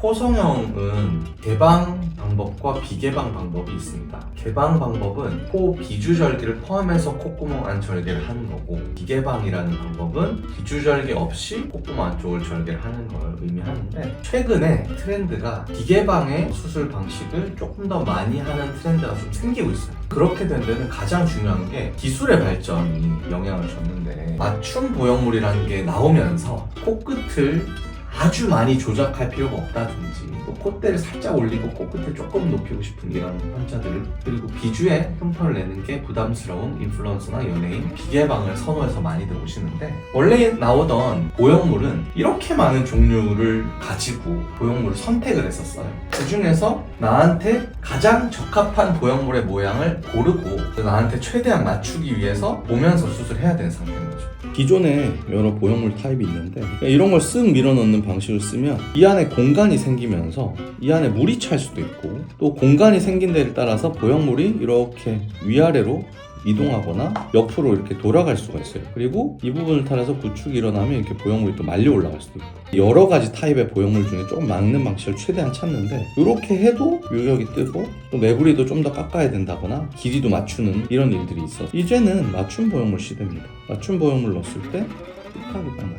코성형은 개방 방법과 비개방 방법이 있습니다. 개방 방법은 코 비주절개를 포함해서 콧구멍 안 절개를 하는 거고 비개방이라는 방법은 비주절개 없이 콧구멍 안쪽을 절개를 하는 걸 의미하는데 최근에 트렌드가 비개방의 수술 방식을 조금 더 많이 하는 트렌드가 좀 생기고 있어요. 그렇게 된 데는 가장 중요한 게 기술의 발전이 영향을 줬는데 맞춤 보형물이라는 게 나오면서 코끝을 아주 많이 조작할 필요가 없다든지 또 콧대를 살짝 올리고 코끝을 조금 높이고 싶은 이런 환자들 그리고 비주에 흉터를 내는 게 부담스러운 인플루언서나 연예인 비개방을 선호해서 많이들 오시는데 원래 나오던 보형물은 이렇게 많은 종류를 가지고 보형물을 선택을 했었어요. 그 중에서 나한테 가장 적합한 보형물의 모양을 고르고 나한테 최대한 맞추기 위해서 보면서 수술해야 되는 거죠 기존에 여러 보형물 타입이 있는데 이런 걸 쓱 밀어넣는 방식을 쓰면 이 안에 공간이 생기면서 이 안에 물이 찰 수도 있고 또 공간이 생긴 데를 따라서 보형물이 이렇게 위아래로 이동하거나 옆으로 이렇게 돌아갈 수가 있어요. 그리고 이 부분을 타서 구축이 일어나면 이렇게 보형물이 또 말려 올라갈 수도 있고 여러 가지 타입의 보형물 중에 조금 막는 방식을 최대한 찾는데 이렇게 해도 요격이 뜨고 또 매부리도 좀 더 깎아야 된다거나 길이도 맞추는 이런 일들이 있어. 이제는 맞춤 보형물 시대입니다. 맞춤 보형물 넣었을 때 핏하게 딱 있는.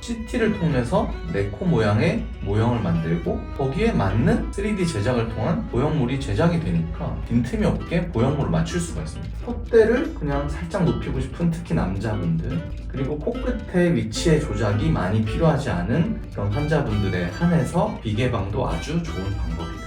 CT를 통해서 내 코 모양의 모형을 만들고 거기에 맞는 3D 제작을 통한 보형물이 제작이 되니까 빈틈이 없게 보형물을 맞출 수가 있습니다. 콧대를 그냥 살짝 높이고 싶은 특히 남자분들 그리고 코끝의 위치의 조작이 많이 필요하지 않은 그런 환자분들에 한해서 비개방도 아주 좋은 방법이다.